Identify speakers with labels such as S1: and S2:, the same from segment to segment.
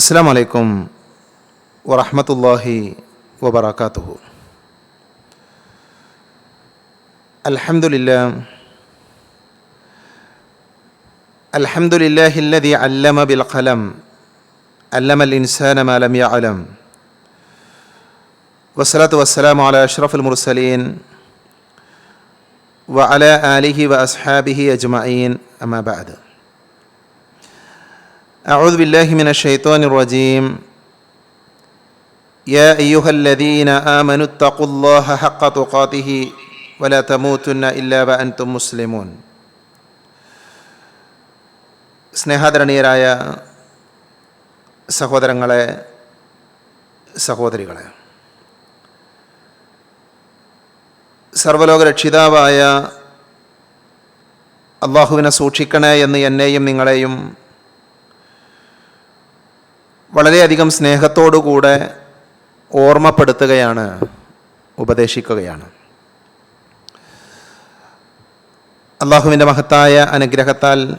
S1: السلام عليكم ورحمة الله وبركاته الحمد لله الحمد لله الذي علم بالقلم علم الإنسان ما لم يعلم والصلاة والسلام على أشرف المرسلين وعلى آله وأصحابه أجمعين أما بعد أعوذ بالله من الشيطان الرجيم يا أيها الذين آمنوا اتقوا الله حق تقاته ولا تموتن إلا وأنتم مسلمون സ്നേഹാദരണീയരായ സഹോദരങ്ങളെ സഹോദരികളെ സർവലോക രക്ഷിതാവായ അള്ളാഹുവിനെ സൂക്ഷിക്കണേ എന്ന് എന്നെയും നിങ്ങളെയും വളരെയധികം സ്നേഹത്തോടുകൂടെ ഓർമ്മപ്പെടുത്തുകയാണ് ഉപദേശിക്കുകയാണ്. അള്ളാഹുവിന്റെ മഹത്തായ അനുഗ്രഹത്താൽ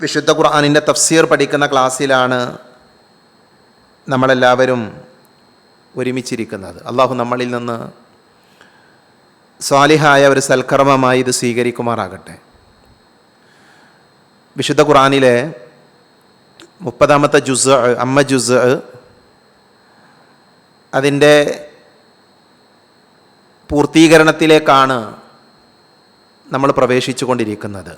S1: വിശുദ്ധ ഖുർആാനിന്റെ തഫ്സീർ പഠിക്കുന്ന ക്ലാസ്സിലാണ് നമ്മളെല്ലാവരും ഒരുമിച്ചിരിക്കുന്നത്. അള്ളാഹു നമ്മളിൽ നിന്ന് സ്വാലിഹായ ഒരു സൽക്കർമ്മമായി ഇത് സ്വീകരിക്കുമാറാകട്ടെ. വിശുദ്ധ ഖുർആാനിലെ മുപ്പതാമത്തെ ജുസ് അമ്മ ജുസ് അതിന്റെ പൂർത്തീകരണത്തിലേക്കാണ് നമ്മൾ പ്രവേശിച്ചു കൊണ്ടിരിക്കുന്നത്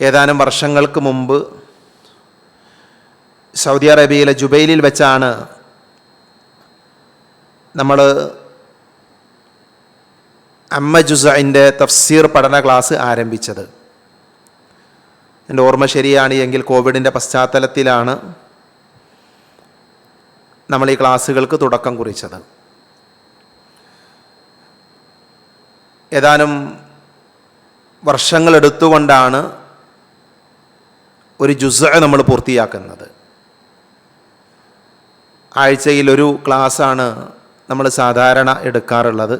S1: ഏതാനും വർഷങ്ങൾക്ക് മുമ്പ് സൗദി അറേബ്യയിലെ ജുബൈലിൽ വെച്ചാണ് നമ്മൾ അമ്മ ജുസൈന്റെ തഫ്സീർ പഠന ക്ലാസ് ആരംഭിച്ചത്. എന്റെ ഓർമ്മ ശരിയാണ് എങ്കിൽ കോവിഡിന്റെ പശ്ചാത്തലത്തിലാണ് നമ്മൾ ഈ ക്ലാസ്സുകൾക്ക് തുടക്കം കുറിച്ചത്. ഏതാനും വർഷങ്ങളെടുത്തുകൊണ്ടാണ് ഒരു ജുസ നമ്മൾ പൂർത്തിയാക്കുന്നത്. ആഴ്ചയിൽ ഒരു ക്ലാസ്സാണ് നമ്മൾ സാധാരണ എടുക്കാറുള്ളത്.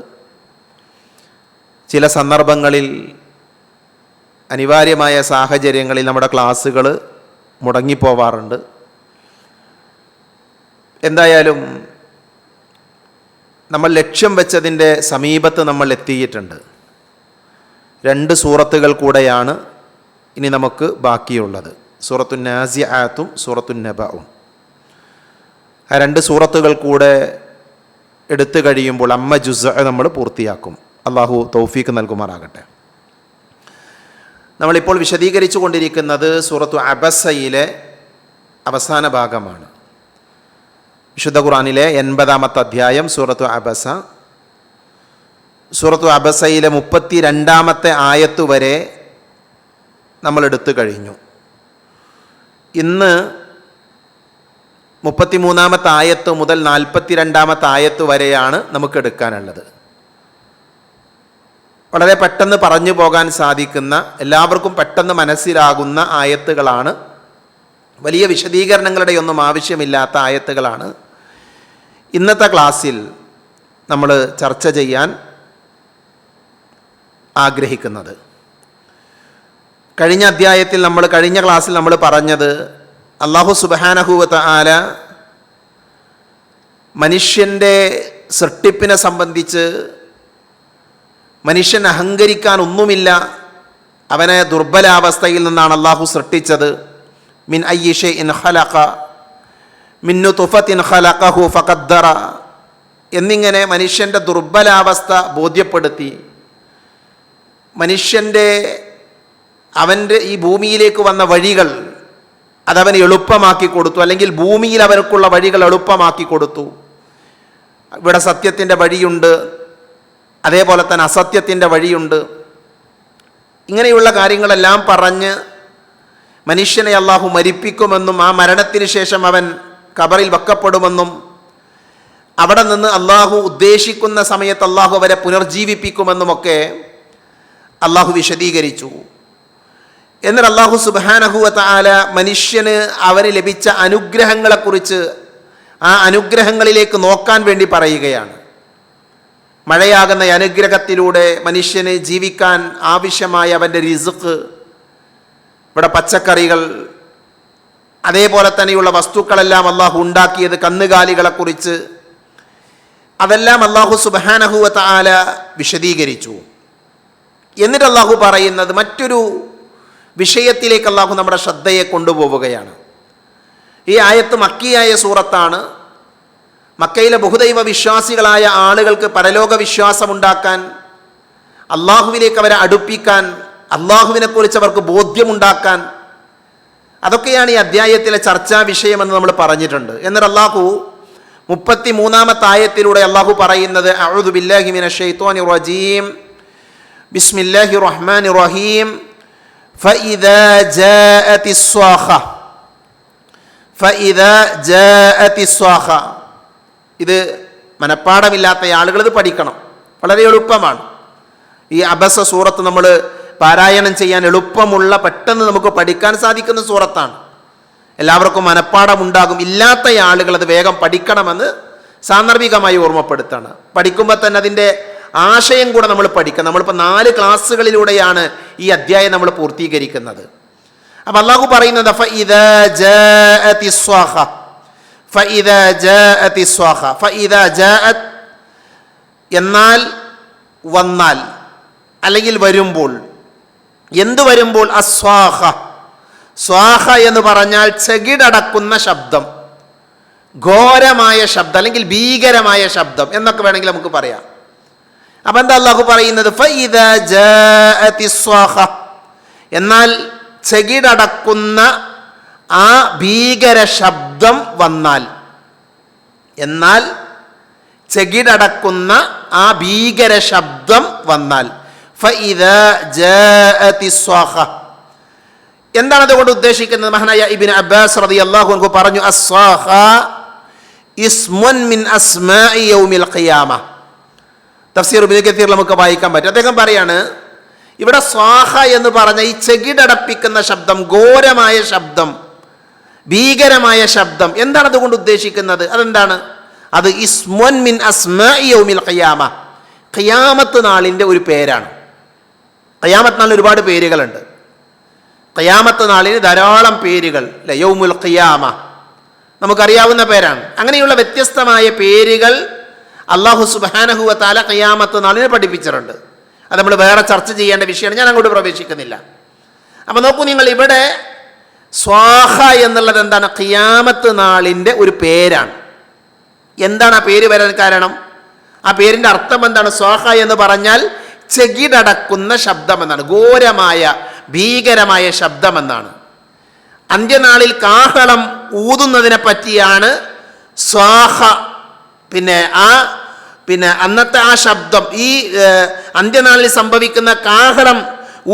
S1: ചില സന്ദർഭങ്ങളിൽ അനിവാര്യമായ സാഹചര്യങ്ങളിൽ നമ്മുടെ ക്ലാസ്സുകൾ മുടങ്ങിപ്പോവാറുണ്ട്. എന്തായാലും നമ്മൾ ലക്ഷ്യം വെച്ചതിന്റെ സമീപത്ത് നമ്മൾ എത്തിയിട്ടുണ്ട്. രണ്ട് സൂറത്തുകൾ കൂടെയാണ് ഇനി നമുക്ക് ബാക്കിയുള്ളത്. സൂറത്തു നാസിയാത്തും സൂറത്തു നബാവും ആ രണ്ട് സൂറത്തുകൾ കൂടെ എടുത്തു കഴിയുമ്പോൾ അമ്മ ജുസ നമ്മൾ പൂർത്തിയാക്കും. അള്ളാഹു തൗഫീക്ക് നൽകുമാറാകട്ടെ. നമ്മളിപ്പോൾ വിശദീകരിച്ചു കൊണ്ടിരിക്കുന്നത് സൂറത്തു അബസയിലെ അവസാന ഭാഗമാണ്. വിശുദ്ധ ഖുറാനിലെ എൺപതാമത്തെ അധ്യായം സൂറത്തു അബസ. സൂറത്തു അബസയിലെ മുപ്പത്തി രണ്ടാമത്തെ ആയത്ത് വരെ നമ്മൾ എടുത്തു കഴിഞ്ഞു. ഇന്ന് മുപ്പത്തിമൂന്നാമത്തെ ആയത്ത് മുതൽ നാൽപ്പത്തി രണ്ടാമത്തെ ആയത്ത് വരെയാണ് നമുക്ക് എടുക്കാനുള്ളത്. വളരെ പെട്ടെന്ന് പറഞ്ഞു പോകാൻ സാധിക്കുന്ന എല്ലാവർക്കും പെട്ടെന്ന് മനസ്സിലാകുന്ന ആയത്തുകളാണ്. വലിയ വിശദീകരണങ്ങളുടെ ഒന്നും ആവശ്യമില്ലാത്ത ആയത്തുകളാണ്. ഇന്നത്തെ ക്ലാസ്സിൽ നമ്മൾ ചർച്ച ചെയ്യാൻ ആഗ്രഹിക്കുന്നത്. കഴിഞ്ഞ അധ്യായത്തിൽ നമ്മൾ കഴിഞ്ഞ ക്ലാസ്സിൽ നമ്മൾ പറഞ്ഞത് അള്ളാഹു സുബഹാനഹൂവത്ത് ആല മനുഷ്യന്റെ സൃഷ്ടിപ്പിനെ സംബന്ധിച്ച് മനുഷ്യൻ അഹങ്കരിക്കാൻ ഒന്നുമില്ല. അവനെ ദുർബലാവസ്ഥയിൽ നിന്നാണ് അള്ളാഹു സൃഷ്ടിച്ചത്. മിൻ അയ്യിഷെ ഇൻ ഖലഖ മിന്നു തുഫത്തിൻ ഖലഖഹു ഫഖദ്ദറ എന്നിങ്ങനെ മനുഷ്യന്റെ ദുർബലാവസ്ഥ ബോധ്യപ്പെടുത്തി. മനുഷ്യന്റെ അവന്റെ ഈ ഭൂമിയിലേക്ക് വന്ന വഴികൾ അതവന് എളുപ്പമാക്കി കൊടുത്തു. അല്ലെങ്കിൽ ഭൂമിയിൽ അവർക്കുള്ള വഴികൾ എളുപ്പമാക്കി കൊടുത്തു. ഇവിടെ സത്യത്തിന്റെ വഴിയുണ്ട്. അതേപോലെ തന്നെ അസത്യത്തിന്റെ വഴിയുണ്ട്. ഇങ്ങനെയുള്ള കാര്യങ്ങളെല്ലാം പറഞ്ഞ് മനുഷ്യനെ അള്ളാഹു മരിപ്പിക്കുമെന്നും ആ മരണത്തിന് ശേഷം അവൻ കബറിൽ വെക്കപ്പെടുമെന്നും അവിടെ നിന്ന് അള്ളാഹു ഉദ്ദേശിക്കുന്ന സമയത്ത് അള്ളാഹു അവരെ പുനർജീവിപ്പിക്കുമെന്നുമൊക്കെ അള്ളാഹു വിശദീകരിച്ചു. എന്നാൽ അള്ളാഹു സുബാനഹുവത്ത ആല മനുഷ്യന് അവന് ലഭിച്ച അനുഗ്രഹങ്ങളെക്കുറിച്ച് ആ അനുഗ്രഹങ്ങളിലേക്ക് നോക്കാൻ വേണ്ടി പറയുകയാണ്. മഴയാകുന്ന അനുഗ്രഹത്തിലൂടെ മനുഷ്യന് ജീവിക്കാൻ ആവശ്യമായ അവന്റെ റിസുക്ക് ഇവിടെ പച്ചക്കറികൾ അതേപോലെ തന്നെയുള്ള വസ്തുക്കളെല്ലാം അള്ളാഹു ഉണ്ടാക്കിയത് കന്നുകാലികളെക്കുറിച്ച് അതെല്ലാം അള്ളാഹു സുബാനഹുവ ആല വിശദീകരിച്ചു. എന്നിട്ട് അള്ളാഹു പറയുന്നത് മറ്റൊരു വിഷയത്തിലേക്ക് അള്ളാഹു നമ്മുടെ ശ്രദ്ധയെ കൊണ്ടുപോവുകയാണ്. ഈ ആയത്ത് മക്കിയായ സൂറത്താണ്. മക്കയിലെ ബഹുദൈവ വിശ്വാസികളായ ആളുകൾക്ക് പരലോക വിശ്വാസമുണ്ടാക്കാൻ അള്ളാഹുവിലേക്ക് അവരെ അടുപ്പിക്കാൻ അള്ളാഹുവിനെക്കുറിച്ച് അവർക്ക് ബോധ്യമുണ്ടാക്കാൻ അതൊക്കെയാണ് ഈ അധ്യായത്തിലെ ചർച്ചാ വിഷയമെന്ന് നമ്മൾ പറഞ്ഞിട്ടുണ്ട് എന്നിട്ട് അള്ളാഹു മുപ്പത്തി മൂന്നാമത്തെ ആയത്തിലൂടെ അള്ളാഹു പറയുന്നത് അഴുദു ബില്ലാഹി മിന ഷെയ്ത്തോനി റജീം ബിസ്മില്ലാഹി റഹ്മാൻ റഹീം فإذا جاءت الصاخة فإذا جاءت الصاخة ഇത് മനഃപ്പാടമില്ലാത്ത ആളുകൾ ഇത് പഠിക്കണം. വളരെ എളുപ്പമാണ്. ഈ അബസ സൂറത്ത് നമ്മൾ പാരായണം ചെയ്യാൻ എളുപ്പമുള്ള പെട്ടെന്ന് നമുക്ക് പഠിക്കാൻ സാധിക്കുന്ന സൂറത്താണ്. എല്ലാവർക്കും മനഃപ്പാടമുണ്ടാകും ഇല്ലാത്ത ആളുകൾ അത് വേഗം പഠിക്കണമെന്ന് സാന്ദർഭികമായി ഓർമ്മപ്പെടുത്താണ്. പഠിക്കുമ്പോൾ തന്നെ അതിന്റെ ആശയം കൂടെ നമ്മൾ പഠിക്കണം. നമ്മളിപ്പോൾ നാല് ക്ലാസ്സുകളിലൂടെയാണ് ഈ അധ്യായം നമ്മൾ പൂർത്തീകരിക്കുന്നത്. അപ്പം അള്ളാഹു പറയുന്നത് എന്നാൽ വന്നാൽ അല്ലെങ്കിൽ വരുമ്പോൾ. എന്തു വരുമ്പോൾ? അസ്വാഹ. സ്വാഹ എന്ന് പറഞ്ഞാൽ ചെകിടക്കുന്ന ശബ്ദം. ഘോരമായ ശബ്ദം അല്ലെങ്കിൽ ഭീകരമായ ശബ്ദം എന്നൊക്കെ വേണമെങ്കിൽ നമുക്ക് പറയാം. അപ്പൊ എന്താ അള്ളാഹു പറയുന്നത്? "ഫഇദാ ജാഅതി എന്നാൽ ചെകിടടക്കുന്ന ആ ഭീകര ശബ്ദം വന്നാൽ എന്നാൽ ചെകിടടക്കുന്ന ആ ഭീകര ശബ്ദം വന്നാൽ. എന്താണ് അതുകൊണ്ട് ഉദ്ദേശിക്കുന്നത്? മഹാനായ ഇബിൻ അബ്ബാസ് റതി അള്ളാഹു അൻഹു പറഞ്ഞു മിൻ യൗമിൽ ഖിയാമ. തഫ്സീർ നമുക്ക് വായിക്കാൻ പറ്റും. അദ്ദേഹം പറയാണ് ഇവിടെ സ്വാഹ എന്ന് പറഞ്ഞ ഈ ചെകിടടപ്പിക്കുന്ന ശബ്ദം ഘോരമായ ശബ്ദം ഭീകരമായ ശബ്ദം. എന്താണ് അതുകൊണ്ട് ഉദ്ദേശിക്കുന്നത്? അതെന്താണ്? അത് ഇസ്മോൻ മിൻ അസ്മാഇ യൗമിൽ ഖിയാമ. ഖിയാമത്ത് നാളിന്റെ ഒരു പേരാണ്. ഖിയാമത്ത് നാളിന് ഒരുപാട് പേരുകളുണ്ട്. ഖിയാമത്ത് നാളിന് ധാരാളം പേരുകൾ. അല്ലെ യൗമുൽ ഖിയാമ. നമുക്കറിയാവുന്ന പേരാണ്. അങ്ങനെയുള്ള വ്യത്യസ്തമായ പേരുകൾ അള്ളാഹു സുബാനഹുവ താല ഖിയാമത്ത് നാളിന് പഠിപ്പിച്ചിട്ടുണ്ട്. അത് നമ്മൾ വേറെ ചർച്ച ചെയ്യേണ്ട വിഷയമാണ്. ഞാൻ അങ്ങോട്ട് പ്രവേശിക്കുന്നില്ല. അപ്പോൾ നോക്കൂ നിങ്ങൾ ഇവിടെ സ്വാഹ എന്നുള്ളത് എന്താണ്? ഖിയാമത്ത് നാളിന്റെ ഒരു പേരാണ്. എന്താണ് ആ പേര് വരാൻ കാരണം? ആ പേരിന്റെ അർത്ഥം എന്താണ്? സ്വാഹ എന്ന് പറഞ്ഞാൽ ചെകിടടക്കുന്ന ശബ്ദം എന്നാണ് ഘോരമായ ഭീകരമായ ശബ്ദം എന്നാണ് അന്ത്യനാളിൽ കാഹളം ഊതുന്നതിനെ പറ്റിയാണ് സ്വാഹ. പിന്നെ ആ പിന്നെ അന്നത്തെ ആ ശബ്ദം ഈ അന്ത്യനാളിൽ സംഭവിക്കുന്ന കാഹളം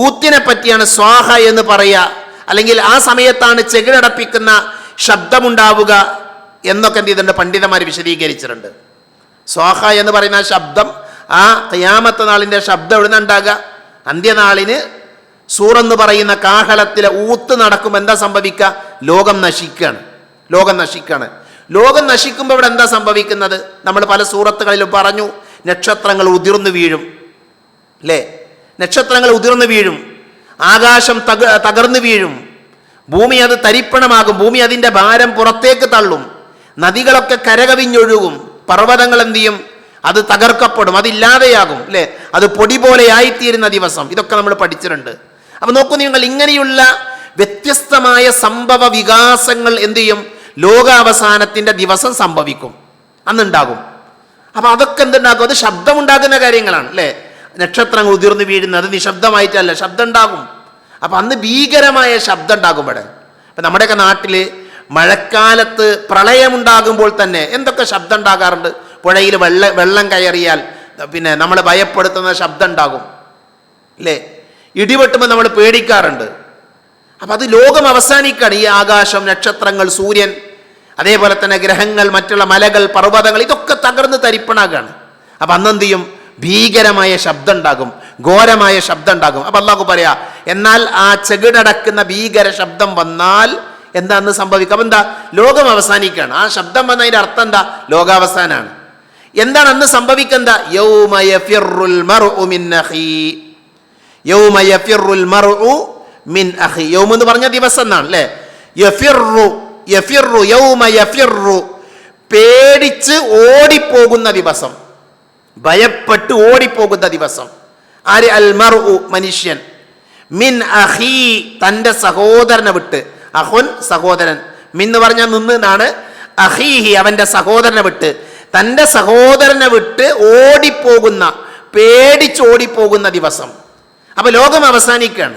S1: ഊത്തിനെ പറ്റിയാണ് സ്വാഹ എന്ന് പറയുക. അല്ലെങ്കിൽ ആ സമയത്താണ് ചെകിടടപ്പിക്കുന്ന ശബ്ദമുണ്ടാവുക എന്നൊക്കെ എന്ത് ചെയ്തിട്ടുണ്ട്? പണ്ഡിതന്മാർ വിശദീകരിച്ചിട്ടുണ്ട്. സ്വാഹ എന്ന് പറയുന്ന ശബ്ദം ആ ഖിയാമത്ത് നാളിന്റെ ശബ്ദം എവിടെ നിന്നുണ്ടാകുക അന്ത്യനാളിന് സൂറെന്ന് പറയുന്ന കാഹളത്തിലെ ഊത്ത് നടക്കുമ്പോൾ എന്താ സംഭവിക്കുക? ലോകം നശിക്കുകയാണ്. ലോകം നശിക്കുകയാണ്. ലോകം നശിക്കുമ്പോൾ ഇവിടെ എന്താ സംഭവിക്കുന്നത്? നമ്മൾ പല സൂറത്തുകളിലും പറഞ്ഞു നക്ഷത്രങ്ങൾ ഉതിർന്നു വീഴും. അല്ലേ നക്ഷത്രങ്ങൾ ഉതിർന്നു വീഴും. ആകാശം തക തകർന്നു വീഴും. ഭൂമി അത് തരിപ്പണമാകും. ഭൂമി അതിന്റെ ഭാരം പുറത്തേക്ക് തള്ളും. നദികളൊക്കെ കരകവിഞ്ഞൊഴുകും. പർവതങ്ങൾ എന്ത് ചെയ്യും? അത് തകർക്കപ്പെടും. അതില്ലാതെയാകും അല്ലേ? അത് പൊടി പോലെ ആയിത്തീരുന്ന ദിവസം. ഇതൊക്കെ നമ്മൾ പഠിച്ചിട്ടുണ്ട്. അപ്പൊ നോക്കൂ നിങ്ങൾ ഇങ്ങനെയുള്ള വ്യത്യസ്തമായ സംഭവ വികാസങ്ങൾ എന്ത് ചെയ്യും? ലോകാവസാനത്തിന്റെ ദിവസം സംഭവിക്കും. അന്നുണ്ടാകും. അപ്പൊ അതൊക്കെ എന്തുണ്ടാക്കും അത് ശബ്ദമുണ്ടാക്കുന്ന കാര്യങ്ങളാണ് അല്ലേ? നക്ഷത്രങ്ങൾ ഉതിർന്നു വീഴുന്നത് നിശബ്ദമായിട്ടല്ല ശബ്ദം ഉണ്ടാകും അപ്പൊ അന്ന് ഭീകരമായ ശബ്ദം ഉണ്ടാകും ഇവിടെ. അപ്പം നമ്മുടെയൊക്കെ നാട്ടിൽ മഴക്കാലത്ത് പ്രളയമുണ്ടാകുമ്പോൾ തന്നെ എന്തൊക്കെ ശബ്ദം ഉണ്ടാകാറുണ്ട് പുഴയിൽ വെള്ള വെള്ളം കയറിയാൽ പിന്നെ നമ്മളെ ഭയപ്പെടുത്തുന്ന ശബ്ദം ഉണ്ടാകും അല്ലേ? ഇടിവെട്ടുമ്പോൾ നമ്മൾ പേടിക്കാറുണ്ട്. അപ്പം അത് ലോകം അവസാനിക്കുകയാണ് ഈ ആകാശം നക്ഷത്രങ്ങൾ സൂര്യൻ അതേപോലെ തന്നെ ഗ്രഹങ്ങൾ മറ്റുള്ള മലകൾ പർവതങ്ങൾ ഇതൊക്കെ തകർന്ന് തരിപ്പണാകാണ്. അപ്പം അന്നെന്ത് ചെയ്യും? ഭീകരമായ ശബ്ദം ഉണ്ടാകും ഘോരമായ ശബ്ദം ഉണ്ടാകും അപ്പം അള്ളാഹു പറയാ എന്നാൽ ആ ചെകിടടക്കുന്ന ഭീകര ശബ്ദം വന്നാൽ എന്താന്ന് സംഭവിക്കും എന്താ? ലോകം അവസാനിക്കുകയാണ്. ആ ശബ്ദം വന്നതിന്റെ അർത്ഥം എന്താ? ലോകാവസാനാണ്. എന്താണ് അന്ന് സംഭവിക്കുന്ന യൗമ പറഞ്ഞ ദിവസം എന്നാണ് അല്ലേ? പേടിച്ച് ഓടിപ്പോകുന്ന ദിവസം. ഭയപ്പെട്ട് ഓടിപ്പോകുന്ന ദിവസം. ആര്? അൽമറു മനുഷ്യൻ. മിൻ അഹി തന്റെ സഹോദരനെ വിട്ട്. അഹുൻ സഹോദരൻ. മിൻ എന്ന് പറഞ്ഞാൽ നിന്ന് എന്നാണ്. അഹീഹി അവന്റെ സഹോദരനെ വിട്ട്. തന്റെ സഹോദരനെ വിട്ട് ഓടിപ്പോകുന്ന പേടിച്ച് ഓടിപ്പോകുന്ന ദിവസം. അപ്പൊ ലോകം അവസാനിക്കുകയാണ്.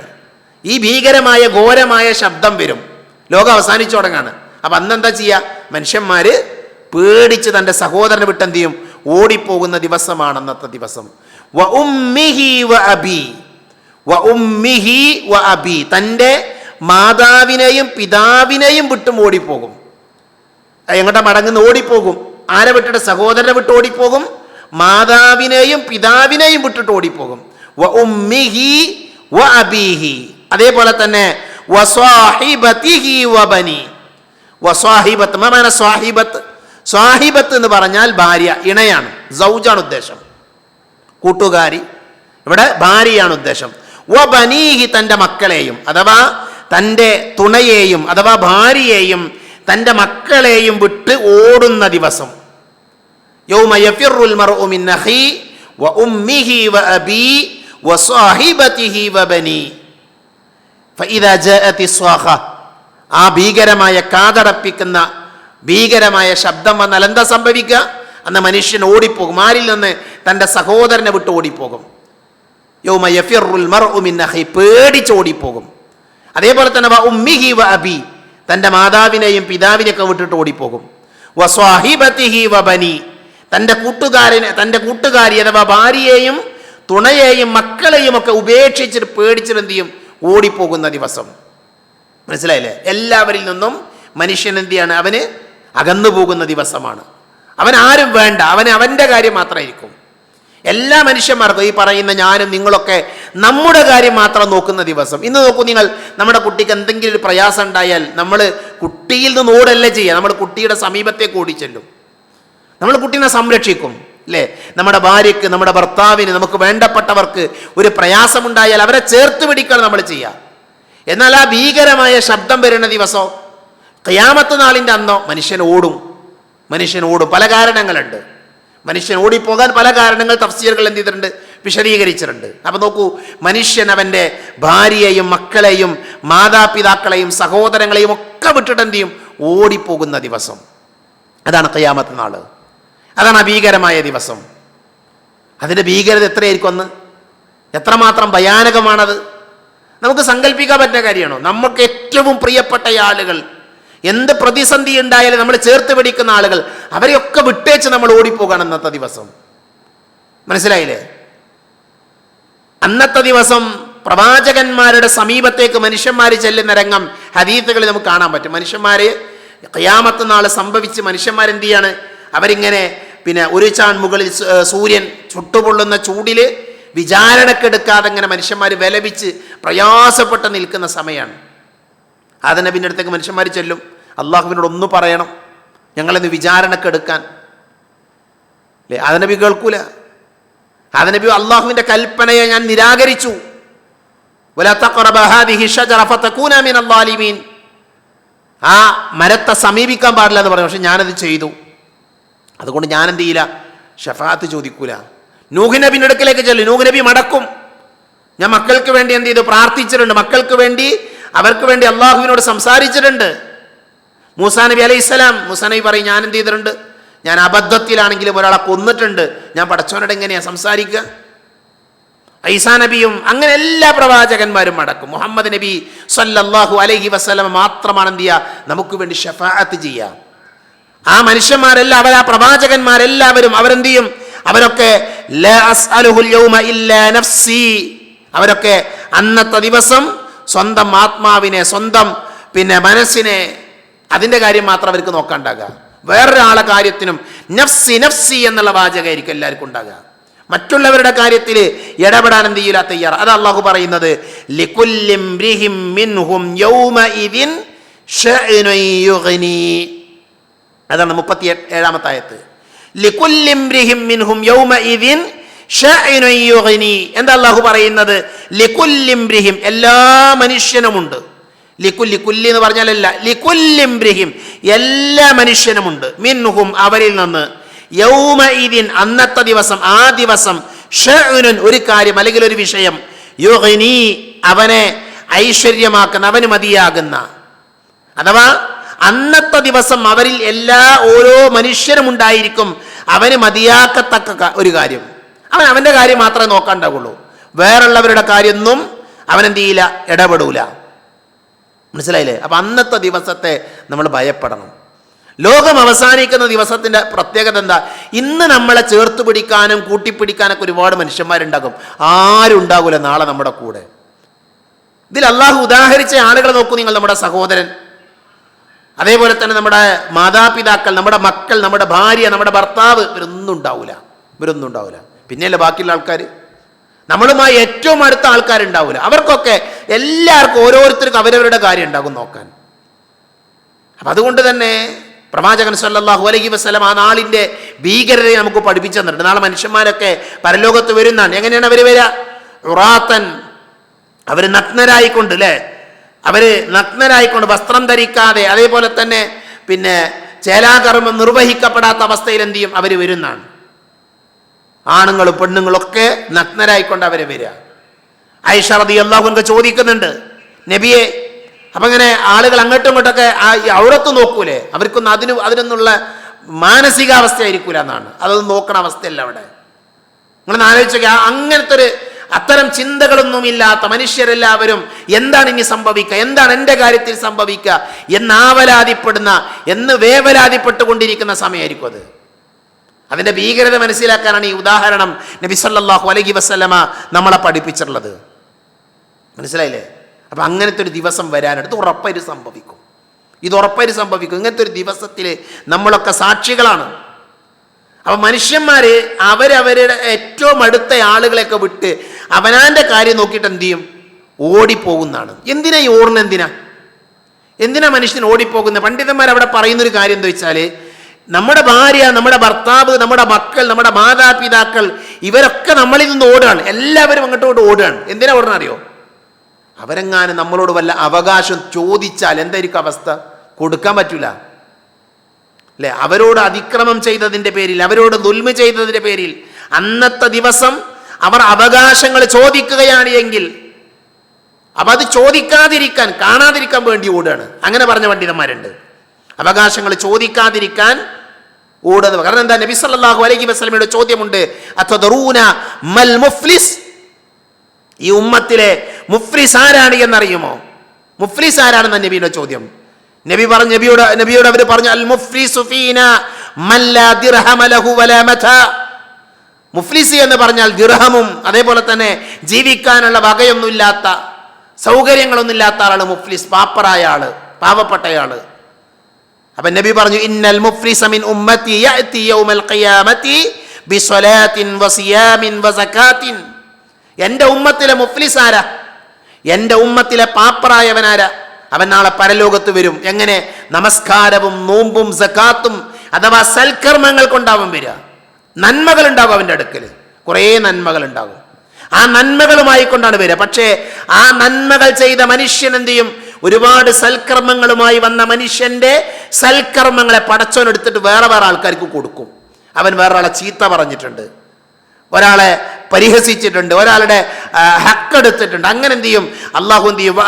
S1: ഈ ഭീകരമായ ഘോരമായ ശബ്ദം വരും. ലോകം അവസാനിച്ചു തുടങ്ങാണ്. അപ്പൊ അന്നെന്താ ചെയ്യുക മനുഷ്യന്മാര് പേടിച്ച് തന്റെ സഹോദരനെ വിട്ട് എന്ത് ചെയ്യും? ഓടിപ്പോകുന്ന ദിവസമാണ് അന്നത്തെ ദിവസം. വ ഉമ്മിഹി വ അബി. വ ഉമ്മിഹി വ അബി. തന്റെ മാതാവിനെയും പിതാവിനെയും വിട്ടും ഓടിപ്പോകും. എങ്ങോട്ടാ മടങ്ങുന്ന ഓടിപ്പോകും. ആരെ വിട്ടിട്ട്? സഹോദരനെ വിട്ട് ഓടിപ്പോകും. മാതാവിനെയും പിതാവിനെയും വിട്ടിട്ട് ഓടിപ്പോകും. വ ഉമ്മിഹി വ അബീഹി. അതേപോലെ തന്നെ വ സ്വാഹിബതിഹി വ ബനി. വ സ്വാഹിബത്ത് മാന സ്വാഹിബത്ത് സ്വാഹിബത്ത് എന്ന് പറഞ്ഞാൽ ഭാര്യ ഇണയാണ്. സൗജാണ് ഉദ്ദേശം. കൂട്ടുകാരി. ഇവിടെ ഭാര്യയാണ് ഉദ്ദേശം. വ ബനീഹി തന്റെ മക്കളെയും അഥവാ തന്റെ തുണയെയും അഥവാ ഭാര്യയെയും തന്റെ മക്കളെയും വിട്ട് ഓടുന്ന ദിവസം. ആ ഭീകരമായ കാതടപ്പിക്കുന്ന ഭീകരമായ ശബ്ദം വന്നാൽ എന്താ സംഭവിക്കുക? അന്ന് മനുഷ്യൻ ഓടിപ്പോകും. ആരിൽ നിന്ന്? തന്റെ സഹോദരനെ വിട്ട് ഓടിപ്പോകും. യൗമ യഫിറുൽ പേടിച്ച് ഓടിപ്പോകും. അതേപോലെ തന്നെ വ ഉമ്മിഹി വ അബി തന്റെ മാതാവിനെയും പിതാവിനെയൊക്കെ വിട്ടിട്ട് ഓടിപ്പോകും. വ സ്വാഹിബത്തിഹി വ ബനി തന്റെ കൂട്ടുകാരനെ തന്റെ കൂട്ടുകാരി അഥവാ ഭാര്യയെയും തുണയെയും മക്കളെയും ഒക്കെ ഉപേക്ഷിച്ചിട്ട് പേടിച്ചിട്ട് എന്ത് ചെയ്യും? ഓടിപ്പോകുന്ന ദിവസം. മനസ്സിലായില്ലേ? എല്ലാവരിൽ നിന്നും മനുഷ്യൻ എന്ത് അവന് അകന്നു പോകുന്ന ദിവസമാണ്. അവൻ ആരും വേണ്ട അവന് അവന്റെ കാര്യം മാത്രമായിരിക്കും. എല്ലാ മനുഷ്യന്മാർക്കും ഈ പറയുന്ന ഞാനും നിങ്ങളൊക്കെ നമ്മുടെ കാര്യം മാത്രം നോക്കുന്ന ദിവസം. ഇന്ന് നോക്കൂ നിങ്ങൾ നമ്മുടെ കുട്ടിക്ക് എന്തെങ്കിലും ഒരു പ്രയാസം ഉണ്ടായാൽ നമ്മൾ കുട്ടിയിൽ നിന്ന് ഓടല്ല ചെയ്യുക. നമ്മൾ കുട്ടിയുടെ സമീപത്തേക്ക് ഓടി ചെല്ലും. നമ്മൾ കുട്ടീനെ സംരക്ഷിക്കും അല്ലേ? നമ്മുടെ ഭാര്യയ്ക്ക് നമ്മുടെ ഭർത്താവിന് നമുക്ക് വേണ്ടപ്പെട്ടവർക്ക് ഒരു പ്രയാസമുണ്ടായാൽ അവരെ ചേർത്ത് പിടിക്കണം നമ്മൾ ചെയ്യുക. എന്നാൽ ആ ഭീകരമായ ശബ്ദം വരുന്ന ദിവസം കയാമത്ത് നാളിന്റെ അന്നോ മനുഷ്യൻ ഓടും. മനുഷ്യൻ ഓടും. പല കാരണങ്ങളുണ്ട്. മനുഷ്യൻ ഓടിപ്പോകാൻ പല കാരണങ്ങൾ തഫ്സീറുകൾ എന്ത് ചെയ്തിട്ടുണ്ട്? വിശദീകരിച്ചിട്ടുണ്ട്. അപ്പം നോക്കൂ മനുഷ്യൻ അവന്റെ ഭാര്യയെയും മക്കളെയും മാതാപിതാക്കളെയും സഹോദരങ്ങളെയും ഒക്കെ വിട്ടിട്ട് എന്ത് ചെയ്യും? ഓടിപ്പോകുന്ന ദിവസം. അതാണ് കയ്യാമത്ത് നാൾ അതാണ് ആ ഭീകരമായ ദിവസം. അതിന്റെ ഭീകരത എത്രയായിരിക്കും അന്ന്? എത്രമാത്രം ഭയാനകമാണത്? നമുക്ക് സങ്കല്പിക്കാൻ പറ്റുന്ന കാര്യമാണോ? നമുക്ക് ഏറ്റവും പ്രിയപ്പെട്ട ആളുകൾ എന്ത് പ്രതിസന്ധി ഉണ്ടായാലും നമ്മൾ ചേർത്ത് പിടിക്കുന്ന ആളുകൾ അവരെയൊക്കെ വിട്ടേച്ച് നമ്മൾ ഓടിപ്പോകാണ് അന്നത്തെ ദിവസം. മനസ്സിലായില്ലേ? അന്നത്തെ ദിവസം പ്രവാചകന്മാരുടെ സമീപത്തേക്ക് മനുഷ്യന്മാർ ചെല്ലുന്ന രംഗം ഹദീത്തുകളിൽ നമുക്ക് കാണാൻ പറ്റും. മനുഷ്യന്മാർ കയാമത്ത് നാൾ സംഭവിച്ച് മനുഷ്യന്മാരെന്ത് ചെയ്യാണ് അവരിങ്ങനെ പിന്നെ ഒരു ചാൺ മുകളിൽ സൂര്യൻ ചുട്ടുപൊള്ളുന്ന ചൂടിൽ വിചാരണക്കെടുക്കാതെ ഇങ്ങനെ മനുഷ്യന്മാർ വിലപിച്ച് പ്രയാസപ്പെട്ട് നിൽക്കുന്ന സമയമാണ് ആദനബിന്റെ അടുത്തേക്ക് മനുഷ്യന്മാർ ചെല്ലും. അള്ളാഹുവിനോട് ഒന്ന് പറയണം. ഞങ്ങളെന്ന് വിചാരണക്കെടുക്കാൻ അല്ലേ? ആദനബി കേൾക്കൂല. ആദനബി അള്ളാഹുവിന്റെ കൽപ്പനയെ ഞാൻ നിരാകരിച്ചു. ആ മരത്തെ സമീപിക്കാൻ പാടില്ല എന്ന് പറഞ്ഞു. പക്ഷെ ഞാനത് ചെയ്തു. അതുകൊണ്ട് ഞാൻ എന്ത് ചെയ്യില്ല? ഷഫാത്ത് ചോദിക്കൂല. നൂഹ്നബിന്റെ അടുക്കലേക്ക് ചെല്ലും. നൂഹ്നബി മടക്കും. ഞാൻ മക്കൾക്ക് വേണ്ടി എന്ത് ചെയ്തു? പ്രാർത്ഥിച്ചിട്ടുണ്ട്. മക്കൾക്ക് വേണ്ടി അവർക്ക് വേണ്ടി അള്ളാഹുവിനോട് സംസാരിച്ചിട്ടുണ്ട്. മൂസാ നബി അലൈഹി സ്വലാം മൂസാ നബി പറയും ഞാൻ എന്ത് ചെയ്തിട്ടുണ്ട്? ഞാൻ അബദ്ധത്തിലാണെങ്കിലും ഒരാളെ കൊന്നിട്ടുണ്ട്. ഞാൻ പഠിച്ചവനോട് എങ്ങനെയാ സംസാരിക്കുക ഐസാ നബിയും അങ്ങനെ എല്ലാ പ്രവാചകന്മാരും അടക്കും. മുഹമ്മദ് നബി സല്ലല്ലാഹു അലൈഹി വസ്ലം മാത്രമാണ് എന്ത് ചെയ്യുക? നമുക്ക് വേണ്ടി ഷഫാഅത്ത് ചെയ്യുക. ആ മനുഷ്യന്മാരെല്ലാം അവരാ പ്രവാചകന്മാരെല്ലാവരും അവരെന്ത് ചെയ്യും? അവരൊക്കെ അവരൊക്കെ അന്നത്തെ ദിവസം സ്വന്തം ആത്മാവിനെ സ്വന്തം പിന്നെ മനസ്സിനെ അതിന്റെ കാര്യം മാത്രം അവർക്ക് നോക്കാണ്ടാകുക വേറൊരാളെ കാര്യത്തിനും നഫ്സി നഫ്സി എന്നുള്ള വാചകമായിരിക്കും എല്ലാവർക്കും ഉണ്ടാകുക മറ്റുള്ളവരുടെ കാര്യത്തിൽ ഇടപെടാൻ എന്ത് ചെയ്യില്ല തയ്യാറ്. അത് അള്ളാഹു പറയുന്നത് അതാണ് മുപ്പത്തി ഏഴാമത്തായത് ലികുല്ലിം മിൻഹും
S2: യുഗ്നി. എന്താ അള്ളാഹു പറയുന്നത്? ലിക്കുല്ലിംബ്രിഹിം എല്ലാ മനുഷ്യനുമുണ്ട്. ലിക്കുല്ലി കുല്ലി എന്ന് പറഞ്ഞാലല്ല ലിക്കുല്ലിംബ്രിഹിം എല്ലാ മനുഷ്യനുമുണ്ട്. മിൻഹും അവരിൽ നിന്ന്. യൗമ ഇതിൻ അന്നത്തെ ദിവസം ആ ദിവസം ഷഅ്നുൻ ഒരു കാര്യം അല്ലെങ്കിൽ ഒരു വിഷയം. യുഗ്നി അവനെ ഐശ്വര്യമാക്കുന്ന അവന് മതിയാകുന്ന. അഥവാ അന്നത്തെ ദിവസം അവരിൽ എല്ലാ ഓരോ മനുഷ്യരും ഉണ്ടായിരിക്കും അവന് മതിയാക്കത്തക്ക ഒരു കാര്യം. അവൻ അവന്റെ കാര്യം മാത്രമേ നോക്കാണ്ടാവുള്ളൂ. വേറുള്ളവരുടെ കാര്യമൊന്നും അവൻ ചെയ്യില്ല ഇടപെടൂല. മനസ്സിലായില്ലേ? അപ്പം അന്നത്തെ ദിവസത്തെ നമ്മൾ ഭയപ്പെടണം. ലോകം അവസാനിക്കുന്ന ദിവസത്തിന്റെ പ്രത്യേകത എന്താ? ഇന്ന് നമ്മളെ ചേർത്ത് പിടിക്കാനും കൂട്ടിപ്പിടിക്കാനൊക്കെ ഒരുപാട് മനുഷ്യന്മാരുണ്ടാകും. ആരും ഉണ്ടാകൂല നാളെ നമ്മുടെ കൂടെ. ഇതിൽ അള്ളാഹു ഉദാഹരിച്ച ആളുകളെ നോക്കൂ നിങ്ങൾ നമ്മുടെ സഹോദരൻ. അതേപോലെ തന്നെ നമ്മുടെ മാതാപിതാക്കൾ നമ്മുടെ മക്കൾ നമ്മുടെ ഭാര്യ നമ്മുടെ ഭർത്താവ് ഇവരൊന്നും ഉണ്ടാവില്ല ഇവരൊന്നും ഉണ്ടാവില്ല പിന്നെയല്ലേ ബാക്കിയുള്ള ആൾക്കാർ നമ്മളുമായി ഏറ്റവും അടുത്ത ആൾക്കാരുണ്ടാവില്ല അവർക്കൊക്കെ എല്ലാവർക്കും ഓരോരുത്തർക്കും അവരവരുടെ കാര്യം ഉണ്ടാകും നോക്കാൻ. അപ്പം അതുകൊണ്ട് തന്നെ പ്രവാചകൻ സല്ലാഹു അലഹി വസ്ലം ആ നാളിന്റെ ഭീകരതയെ നമുക്ക് പഠിപ്പിച്ചു തന്നിട്ടുണ്ട് നാളെ മനുഷ്യന്മാരൊക്കെ പരലോകത്ത് വരുന്നതാണ്. എങ്ങനെയാണ് അവർ വരിക ഉറാത്തൻ. അവർ നഗ്നരായിക്കൊണ്ട് അല്ലേ അവർ നഗ്നരായിക്കൊണ്ട് വസ്ത്രം ധരിക്കാതെ അതേപോലെ തന്നെ പിന്നെ ചേലാകർമ്മം നിർവഹിക്കപ്പെടാത്ത അവസ്ഥയിൽ എന്ത് ചെയ്യും? അവർ വരുന്നതാണ്. ആണുങ്ങളും പെണ്ണുങ്ങളും ഒക്കെ നഗ്നരായിക്കൊണ്ട് അവരെ വരിക. ഐഷ റതി അള്ളാഹുനക്ക് ചോദിക്കുന്നുണ്ട് നബിയെ അപ്പം ഇങ്ങനെ ആളുകൾ അങ്ങോട്ടും ഇങ്ങോട്ടൊക്കെ ആ ഔറത്ത് നോക്കൂലേ? അവർക്കൊന്നും അതിന് അതിനൊന്നുള്ള മാനസികാവസ്ഥ ആയിരിക്കൂല എന്നാണ്. അതൊന്നും നോക്കണ അവസ്ഥയല്ല അവിടെ. നിങ്ങളൊന്ന് ആലോചിച്ചൊക്കെ അങ്ങനത്തെ ഒരു അത്തരം ചിന്തകളൊന്നും ഇല്ലാത്ത മനുഷ്യരെല്ലാവരും എന്താണ് ഇനി സംഭവിക്കുക? എന്താണ് എന്റെ കാര്യത്തിൽ സംഭവിക്കുക? എന്ന് ആവലാതിപ്പെടുന്ന എന്ന് വേവലാതിപ്പെട്ടുകൊണ്ടിരിക്കുന്ന സമയമായിരിക്കും അത്. അതിന്റെ ഭീകരത മനസ്സിലാക്കാനാണ് ഈ ഉദാഹരണം നബി സല്ലാഹു അലൈഹി വസല്ലമ നമ്മളെ പഠിപ്പിച്ചിട്ടുള്ളത്. മനസ്സിലായില്ലേ? അപ്പം അങ്ങനത്തെ ഒരു ദിവസം വരാനെടുത്ത് ഉറപ്പായിട്ട് സംഭവിക്കും. ഇത് ഉറപ്പായിട്ട് സംഭവിക്കും. ഇങ്ങനത്തെ ഒരു ദിവസത്തിൽ നമ്മളൊക്കെ സാക്ഷികളാണ്. അപ്പം മനുഷ്യന്മാർ അവരവരുടെ ഏറ്റവും അടുത്ത ആളുകളെയൊക്കെ വിട്ട് അവനാന്റെ കാര്യം നോക്കിയിട്ട് എന്ത് ചെയ്യും? ഓടിപ്പോകുന്നതാണ്. എന്തിനാ ഈ ഓർണെന്തിനാ എന്തിനാ? എന്തിനാ മനുഷ്യൻ ഓടിപ്പോകുന്നത്? പണ്ഡിതന്മാർ അവിടെ പറയുന്നൊരു കാര്യം എന്താ വെച്ചാൽ നമ്മുടെ ഭാര്യ നമ്മുടെ ഭർത്താവ് നമ്മുടെ മക്കൾ നമ്മുടെ മാതാപിതാക്കൾ ഇവരൊക്കെ നമ്മളിൽ നിന്ന് ഓടുകയാണ്. എല്ലാവരും അങ്ങോട്ടോട്ട് ഓടുകയാണ്. എന്തിനാ ഓടണം അറിയോ? അവരെങ്ങാനും നമ്മളോട് വല്ല അവകാശം ചോദിച്ചാൽ എന്തായിരിക്കും അവസ്ഥ? കൊടുക്കാൻ പറ്റൂല. അല്ലെ? അവരോട് അതിക്രമം ചെയ്തതിന്റെ പേരിൽ അവരോട് ദുൽമ ചെയ്തതിന്റെ പേരിൽ അന്നത്തെ ദിവസം അവർ അവകാശങ്ങൾ ചോദിക്കുകയാണ് എങ്കിൽ അപ്പൊ അത് ചോദിക്കാതിരിക്കാൻ കാണാതിരിക്കാൻ വേണ്ടി ഓടുകയാണ്. അങ്ങനെ പറഞ്ഞ പണ്ഡിതന്മാരുണ്ട്. അവകാശങ്ങൾ ചോദിക്കാതിരിക്കാൻ ഓടുന്നത്. കാരണം എന്താ? നബി സല്ലല്ലാഹു അലൈഹി വസല്ലമയുടെ ചോദ്യമുണ്ട്. മൽ മുഫ്ലിസ്? ഈ ഉമ്മത്തിലെ മുഫ്ലിസ് ആരാണ് എന്നറിയുമോ? മുഫ്ലിസ് ആരാണെന്ന നബിയുടെ ചോദ്യം? നബി പറഞ്ഞു നബിയോട് നബിയോട് അവർ പറഞ്ഞു അൽ മുഫ്ലിസു ഫീന മൻ ലാ ദിർഹമ ലഹു വലാ മത. മുഫ്ലിസി എന്ന് പറഞ്ഞാൽ ദിർഹമും അതേപോലെ തന്നെ ജീവിക്കാനുള്ള വകയൊന്നുമില്ലാത്ത സൗകര്യങ്ങളൊന്നുമില്ലാത്ത ആളാണ് മുഫ്ലിസ്. പാപ്പറായ ആൾ പാവപ്പെട്ടയാൾ. അപ്പൊ നബി പറഞ്ഞു ഇന്നൽ മുഫ്രിസമിൻ ഉമ്മത്തി യഅതി യൗമൽ ഖിയാമത്തി ബിസ്വലാത്തിൻ വസിയാമിൻ വസകാത്തിൻ എന്റെ ഉമ്മത്തിലെ മുഫ്ലിസ് ആരാ? എന്റെ ഉമ്മത്തിലെ പാപ്പറായവനാരാ അവൻ നാളെ പരലോകത്ത് വരും. എങ്ങനെ? നമസ്കാരവും നോമ്പും സക്കാത്തും അഥവാ സൽക്കർമ്മങ്ങൾ കൊണ്ടാവും വരിക. നന്മകൾ ഉണ്ടാകും അവന്റെ അടുക്കൽ കുറേ നന്മകൾ ഉണ്ടാകും ആ നന്മകളുമായി കൊണ്ടാണ് വരിക. പക്ഷേ ആ നന്മകൾ ചെയ്ത മനുഷ്യൻ എന്ത് ചെയ്യും? ഒരുപാട് സൽക്കർമ്മങ്ങളുമായി വന്ന മനുഷ്യന്റെ സൽക്കർമ്മങ്ങളെ പടച്ചോനെടുത്തിട്ട് വേറെ വേറെ ആൾക്കാർക്ക് കൊടുക്കും. അവൻ വേറൊരാളെ ചീത്ത പറഞ്ഞിട്ടുണ്ട്. ഒരാളെ പരിഹസിച്ചിട്ടുണ്ട്. ഒരാളുടെ ഹക്ക് എടുത്തിട്ടുണ്ട്. അങ്ങനെ എന്ത് ചെയ്യും? അള്ളാഹു എന്ത് ചെയ്യും?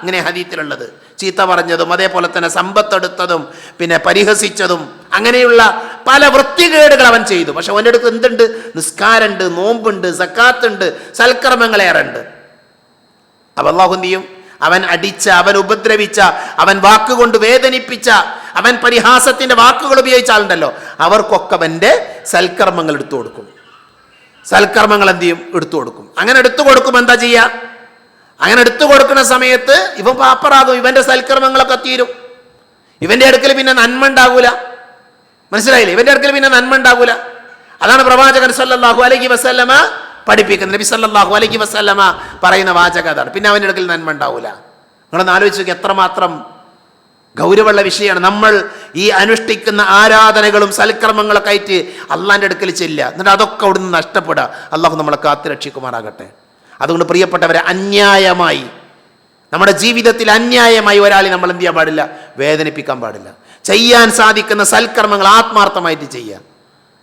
S2: ഇങ്ങനെ ഹദീത്തിലുള്ളത്. ചീത്ത പറഞ്ഞതും അതേപോലെ തന്നെ സമ്പത്തെടുത്തതും പിന്നെ പരിഹസിച്ചതും അങ്ങനെയുള്ള പല വൃത്തികേടുകൾ അവൻ ചെയ്തു. പക്ഷെ അവന്റെ അടുത്ത് എന്തുണ്ട്? നിസ്കാരമുണ്ട് നോമ്പുണ്ട് സക്കാത്തുണ്ട് സൽക്കർമ്മങ്ങളേറെ ഉണ്ട് അപ്പൊ അള്ളാഹു അവൻ അടിച്ച അവൻ ഉപദ്രവിച്ച അവൻ വാക്കുകൊണ്ട് വേദനിപ്പിച്ച അവൻ പരിഹാസത്തിന്റെ വാക്കുകൾ ഉപയോഗിച്ച ആളുണ്ടല്ലോ അവർക്കൊക്കെ അവന്റെ സൽക്കർമ്മങ്ങൾ എടുത്തു കൊടുക്കും. സൽക്കർമ്മങ്ങൾ എന്ത് ചെയ്യും? എടുത്തു കൊടുക്കും. അങ്ങനെ എടുത്തു കൊടുക്കും എന്താ ചെയ്യുക അങ്ങനെ എടുത്തു കൊടുക്കുന്ന സമയത്ത് ഇവൻ പാപ്പറാകും ഇവന്റെ സൽക്കർമ്മങ്ങളൊക്കെ തീരും. ഇവന്റെ അടുക്കൽ പിന്നെ നന്മ ഉണ്ടാകൂല. മനസ്സിലായില്ലേ? ഇവന്റെ അടുക്കൽ പിന്നെ നന്മ ഉണ്ടാകൂല. അതാണ് പ്രവാചകൻ സല്ലാഹു അലൈഹി വസല്ലമ പഠിപ്പിക്കുന്നത്. നബി സല്ലാഹു അലൈഹി വസ്ലമ പറയുന്ന വാചക അതാണ്. പിന്നെ അവന്റെ അടുക്കൽ നന്മ ഉണ്ടാവില്ല നിങ്ങളൊന്ന് ആലോചിച്ച് നോക്കി എത്രമാത്രം ഗൗരവമുള്ള വിഷയമാണ്. നമ്മൾ ഈ അനുഷ്ഠിക്കുന്ന ആരാധനകളും സൽക്കർമ്മങ്ങളൊക്കെ ആയിട്ട് അള്ളാന്റെ അടുക്കൽ ചെല്ലുക. എന്നിട്ട് അതൊക്കെ അവിടുന്ന് നഷ്ടപ്പെടുക. അള്ളാഹു നമ്മളെ കാത്തു രക്ഷിക്കുമാറാകട്ടെ. അതുകൊണ്ട് പ്രിയപ്പെട്ടവരെ അന്യായമായി നമ്മുടെ ജീവിതത്തിൽ അന്യായമായി ഒരാളെ നമ്മൾ എന്ത് ചെയ്യാൻ പാടില്ല? വേദനിപ്പിക്കാൻ പാടില്ല. ചെയ്യാൻ സാധിക്കുന്ന സൽക്കർമ്മങ്ങൾ ആത്മാർത്ഥമായിട്ട് ചെയ്യുക.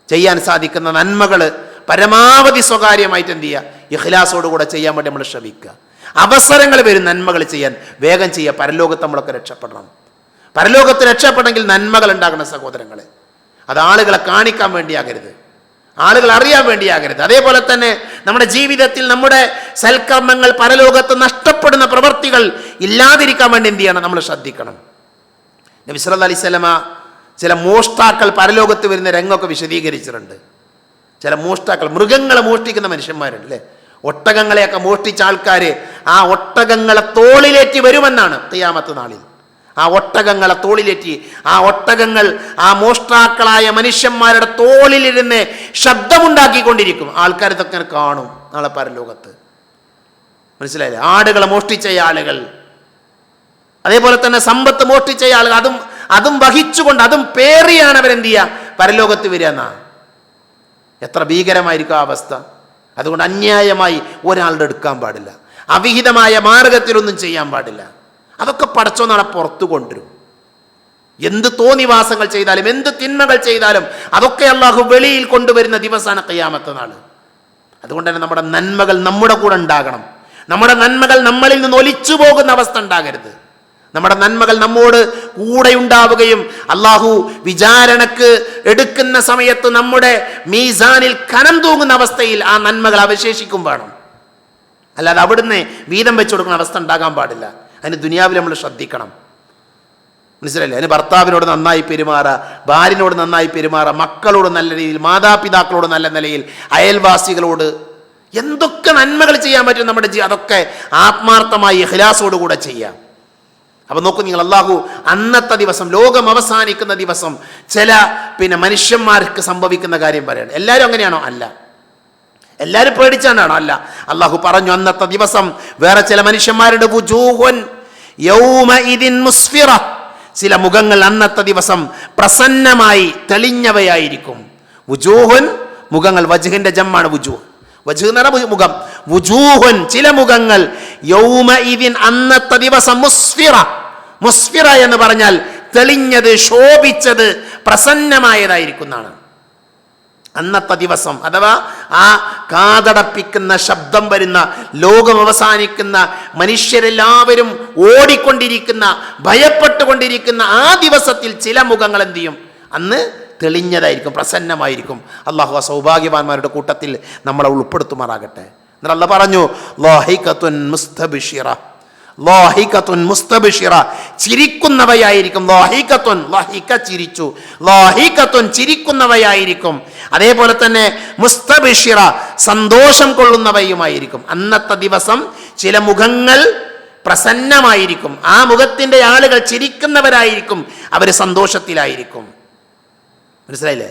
S2: ചെയ്യാൻ സാധിക്കുന്ന നന്മകൾ പരമാവധി സ്വകാര്യമായിട്ട് എന്ത് ചെയ്യുക? ഇഖ്ലാസോടുകൂടെ ചെയ്യാൻ വേണ്ടി നമ്മൾ ശ്രമിക്കുക. അവസരങ്ങൾ വരും നന്മകൾ ചെയ്യാൻ. വേഗം ചെയ്യുക. പരലോകത്ത് നമ്മളൊക്കെ രക്ഷപ്പെടണം. പരലോകത്ത് രക്ഷപ്പെടണമെങ്കിൽ നന്മകൾ ഉണ്ടാകണം സഹോദരങ്ങളെ. അത് ആളുകളെ കാണിക്കാൻ വേണ്ടിയാകരുത്. ആളുകൾ അറിയാൻ വേണ്ടിയാകരുത്. അതേപോലെ തന്നെ നമ്മുടെ ജീവിതത്തിൽ നമ്മുടെ സൽക്കർമ്മങ്ങൾ പരലോകത്ത് നഷ്ടപ്പെടുന്ന പ്രവൃത്തികൾ ഇല്ലാതിരിക്കാൻ വേണ്ടി എന്ത് ചെയ്യണം? നമ്മൾ ശ്രദ്ധിക്കണം. നബി സല്ലല്ലാഹി അലൈഹി സ്വലമ ചില മോഷ്ടാക്കൾ പരലോകത്ത് വരുന്ന രംഗമൊക്കെ വിശദീകരിച്ചിട്ടുണ്ട്. ചില മോഷ്ടാക്കൾ മൃഗങ്ങളെ മോഷ്ടിക്കുന്ന മനുഷ്യന്മാരുണ്ട് അല്ലേ? ഒട്ടകങ്ങളെയൊക്കെ മോഷ്ടിച്ച ആൾക്കാർ ആ ഒട്ടകങ്ങളെ തോളിലേറ്റി വരുമെന്നാണ് തെയ്യാമത്ത് നാളിൽ. ആ ഒട്ടകങ്ങളെ തോളിലേറ്റി ആ ഒട്ടകങ്ങൾ ആ മോഷ്ടാക്കളായ മനുഷ്യന്മാരുടെ തോളിലിരുന്ന് ശബ്ദമുണ്ടാക്കിക്കൊണ്ടിരിക്കും. ആൾക്കാർ ഇതൊക്കെ കാണും നാളെ പരലോകത്ത്. മനസ്സിലായില്ലേ? ആടുകളെ മോഷ്ടിച്ച ആളുകൾ. അതേപോലെ തന്നെ സമ്പത്ത് മോഷ്ടിച്ച ആളുകൾ. അതും അതും വഹിച്ചുകൊണ്ട് അതും പേറിയാണ് അവരെന്ത് ചെയ്യുക? പരലോകത്ത് വരിക എന്നാ. എത്ര ഭീകരമായിരിക്കും ആ അവസ്ഥ? അതുകൊണ്ട് അന്യായമായി ഒരാളുടെ എടുക്കാൻ പാടില്ല. അവിഹിതമായ മാർഗത്തിലൊന്നും ചെയ്യാൻ പാടില്ല. അതൊക്കെ പടച്ചോ നാളെ പുറത്തു കൊണ്ടുവരും. എന്ത് തോന്നിവാസങ്ങൾ ചെയ്താലും എന്ത് തിന്മകൾ ചെയ്താലും അതൊക്കെ അള്ളാഹു വെളിയിൽ കൊണ്ടുവരുന്ന ദിവസമാണ് കയ്യാമത്തെ നാൾ അതുകൊണ്ട് തന്നെ നമ്മുടെ നന്മകൾ നമ്മുടെ കൂടെ ഉണ്ടാകണം. നമ്മുടെ നന്മകൾ നമ്മളിൽ നിന്ന് ഒലിച്ചു പോകുന്ന അവസ്ഥ ഉണ്ടാകരുത്. നമ്മുടെ നന്മകൾ നമ്മോട് കൂടെ ഉണ്ടാവുകയും അള്ളാഹു വിചാരണക്ക് എടുക്കുന്ന സമയത്ത് നമ്മുടെ മീസാനിൽ കനം തൂങ്ങുന്ന അവസ്ഥയിൽ ആ നന്മകൾ അവശേഷിക്കും വേണം. അല്ലാതെ അവിടുന്ന് വീതം വെച്ചു കൊടുക്കുന്ന അവസ്ഥ ഉണ്ടാകാൻ പാടില്ല. അതിന് ദുനിയാവിൽ നമ്മൾ ശ്രദ്ധിക്കണം. മനസ്സിലല്ലേ അതിന് ഭർത്താവിനോട് നന്നായി പെരുമാറുക ഭാര്യനോട് നന്നായി പെരുമാറുക മക്കളോട് നല്ല രീതിയിൽ മാതാപിതാക്കളോട് നല്ല നിലയിൽ അയൽവാസികളോട് എന്തൊക്കെ നന്മകൾ ചെയ്യാൻ പറ്റും നമ്മുടെ അതൊക്കെ ആത്മാർത്ഥമായി ഇഖ്ലാസോടുകൂടെ ചെയ്യാം. അപ്പം നോക്കൂ നിങ്ങൾ അള്ളാഹു അന്നത്തെ ദിവസം ലോകം അവസാനിക്കുന്ന ദിവസം ചില പിന്നെ മനുഷ്യന്മാർക്ക് സംഭവിക്കുന്ന കാര്യം പറയാണ്. എല്ലാവരും അങ്ങനെയാണോ? അല്ല. എല്ലാവരും പേടിച്ചാണോ? അല്ല. അള്ളാഹു പറഞ്ഞു അന്നത്തെ ദിവസം വേറെ ചില മനുഷ്യന്മാരുടെ മുസ്ഫിറ. ചില മുഖങ്ങൾ അന്നത്തെ ദിവസം പ്രസന്നമായി തെളിഞ്ഞവയായിരിക്കും. മുഖങ്ങൾ വജുഹിന്റെ ജമ്മാണ് വുജൂഹ്. എന്ന് മുഖം. വുജൂഹുൻ ചില മുഖങ്ങൾ. അന്നത്തെ ദിവസം മുസ്ഫിറ. മുസ്ഫിറ എന്ന് പറഞ്ഞാൽ തെളിഞ്ഞത് ശോഭിച്ചത് പ്രസന്നമായതായിരിക്കുന്നതാണ്. അന്നത്തെ ദിവസം അഥവാ ആ കാതടപ്പിക്കുന്ന ശബ്ദം വരുന്ന ലോകം അവസാനിക്കുന്ന മനുഷ്യരെല്ലാവരും ഓടിക്കൊണ്ടിരിക്കുന്ന ഭയപ്പെട്ടുകൊണ്ടിരിക്കുന്ന ആ ദിവസത്തിൽ ചില മുഖങ്ങൾ എന്ത് ചെയ്യും? അന്ന് തെളിഞ്ഞതായിരിക്കും പ്രസന്നമായിരിക്കും. അള്ളാഹു ആ സൗഭാഗ്യവാന്മാരുടെ കൂട്ടത്തിൽ നമ്മളെ ഉൾപ്പെടുത്തുമാറാകട്ടെ. എന്നാൽ അല്ല പറഞ്ഞു ചിരിക്കുന്നവയായിരിക്കും. ചിരിച്ചു. ചിരിക്കുന്നവയായിരിക്കും. അതേപോലെ തന്നെ മുസ്തബിഷിറ സന്തോഷം കൊള്ളുന്നവയുമായിരിക്കും. അന്നത്തെ ദിവസം ചില മുഖങ്ങൾ പ്രസന്നമായിരിക്കും. ആ മുഖത്തിന്റെ ആളുകൾ ചിരിക്കുന്നവരായിരിക്കും. അവർ സന്തോഷത്തിലായിരിക്കും. മനസ്സിലായില്ലേ?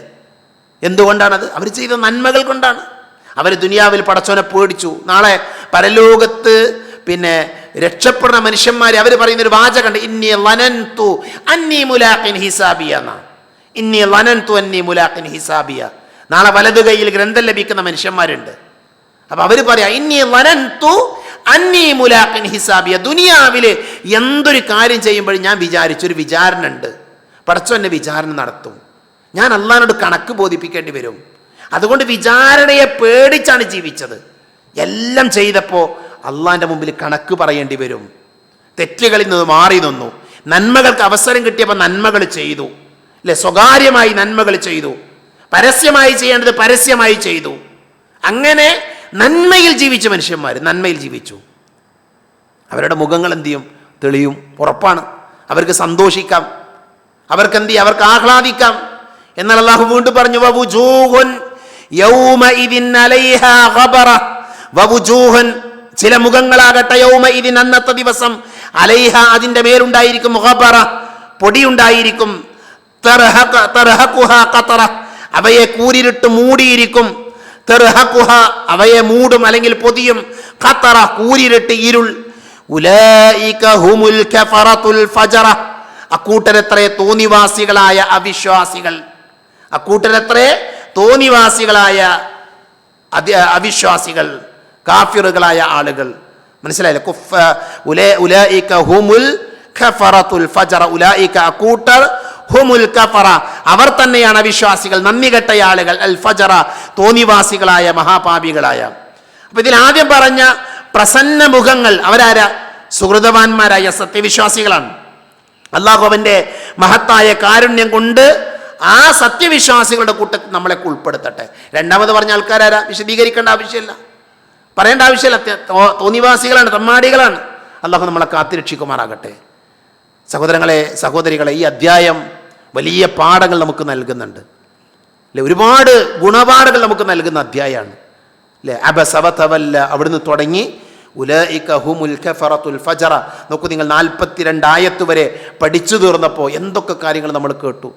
S2: എന്തുകൊണ്ടാണത്? അവർ ചെയ്ത നന്മകൾ കൊണ്ടാണ്. അവർ ദുനിയാവിൽ പടച്ചോനെ പേടിച്ചു. നാളെ പരലോകത്ത് പിന്നെ രക്ഷപ്പെടുന്ന മനുഷ്യന്മാർ അവർ പറയുന്ന ഒരു വാചകണ്ട് ഇന്നി ലനന്തു അന്നി മുലാഖിൻ ഹിസാബിയ ഇന്നി ലനന്തു അന്നി മുലാഖിൻ ഹിസാബിയ നാളെ വലതു കൈയിൽ ഗ്രന്ഥം ലഭിക്കുന്ന മനുഷ്യന്മാരുണ്ട്. അപ്പൊ അവർ പറയാ ഇന്നി ലനന്തു അന്നി മുലാഖിൻ ഹിസാബിയ ദുനിയാവിൽ എന്തൊരു കാര്യം ചെയ്യുമ്പോഴും ഞാൻ വിചാരിച്ചു ഒരു വിചാരണ ഉണ്ട് പടച്ചോ വിചാരണ നടത്തും. ഞാൻ അള്ളഹാനോട് കണക്ക് ബോധിപ്പിക്കേണ്ടി വരും. അതുകൊണ്ട് വിചാരണയെ പേടിച്ചാണ് ജീവിച്ചത്. എല്ലാം ചെയ്തപ്പോൾ അള്ളാന്റെ മുമ്പിൽ കണക്ക് പറയേണ്ടി വരും. തെറ്റുകളിൽ നിന്ന് മാറി നിന്നു. നന്മകൾക്ക് അവസരം കിട്ടിയപ്പോൾ നന്മകൾ ചെയ്തു. അല്ലെ? സ്വകാര്യമായി നന്മകൾ ചെയ്തു. പരസ്യമായി ചെയ്യേണ്ടത് പരസ്യമായി ചെയ്തു. അങ്ങനെ നന്മയിൽ ജീവിച്ച മനുഷ്യന്മാർ നന്മയിൽ ജീവിച്ചു. അവരുടെ മുഖങ്ങൾ എന്ത് ചെയ്യും? തെളിയും. ഉറപ്പാണ്. അവർക്ക് സന്തോഷിക്കാം. അവർക്ക് എന്ത് ചെയ്യും? അവർക്ക് ആഹ്ലാദിക്കാം. എന്നാൽ അള്ളാഹു വീണ്ടും പറഞ്ഞു ചില മുഖങ്ങളാകട്ടെ യൗമഇദിൻ അന്നത്തെ ദിവസം അലൈഹ അതിന്റെ മേലുണ്ടായിരിക്കും ഗബറ പൊടിയുണ്ടായിരിക്കും. അവയെ കൂരിരുട്ട് മൂടിയിരിക്കും. അവയെ മൂടും അല്ലെങ്കിൽ പൊതിയും. ഖത്തറ കൂരിരുട്ട് ഇരുൾ. ഉലൈക ഹുമുൽ കഫറത്തുൽ ഫജറ. അക്കൂട്ടരെത്രേ തോന്നിവാസികളായ അവിശ്വാസികൾ. അക്കൂട്ടരെത്രേ? തോന്നിവാസികളായ അതി അവിശ്വാസികൾ കാഫിറുകളായ ആളുകൾ. മനസ്സിലായില്ലേ? കുഫ ഉലേ ഉലൈക ഹുമുൽ ഖഫറത്തുൽ ഫജറ. ഉലൈക അക്കൂട്ടർ ഹുമുൽ കഫറ അവർ തന്നെയാണ് അവിശ്വാസികൾ. നന്ദി കെട്ട ആളുകൾ. അൽ ഫജറ തോന്നിവാസികളായ മഹാപാപികളായ. അപ്പൊ ഇതിൽ ആദ്യം പറഞ്ഞ പ്രസന്ന മുഖങ്ങൾ അവരാര? സുഹൃതവാന്മാരായ സത്യവിശ്വാസികളാണ്. അള്ളാഹു അവന്റെ മഹത്തായ കാരുണ്യം കൊണ്ട് ആ സത്യവിശ്വാസികളുടെ കൂട്ടത്തിൽ നമ്മളെ ഉൾപ്പെടുത്തട്ടെ. രണ്ടാമത് പറഞ്ഞ ആൾക്കാരാരാ? വിശദീകരിക്കേണ്ട ആവശ്യമില്ല. പറയേണ്ട ആവശ്യമില്ല. തോന്നിവാസികളാണ് തമ്മാടികളാണ്. അള്ളാഹു നമ്മളെ കാത്തിരക്ഷിക്കുമാറാകട്ടെ. സഹോദരങ്ങളെ സഹോദരികളെ ഈ അധ്യായം വലിയ പാഠങ്ങൾ നമുക്ക് നൽകുന്നുണ്ട്. അല്ലെ? ഒരുപാട് ഗുണപാഠങ്ങൾ നമുക്ക് നൽകുന്ന അധ്യായമാണ്. അല്ലെ? അബസവതവല്ല അവിടുന്ന് തുടങ്ങി നോക്കൂ നിങ്ങൾ നാൽപ്പത്തിരണ്ട് ആയത്ത് വരെ പഠിച്ചു തീർന്നപ്പോൾ എന്തൊക്കെ കാര്യങ്ങൾ നമ്മൾ കേട്ടു.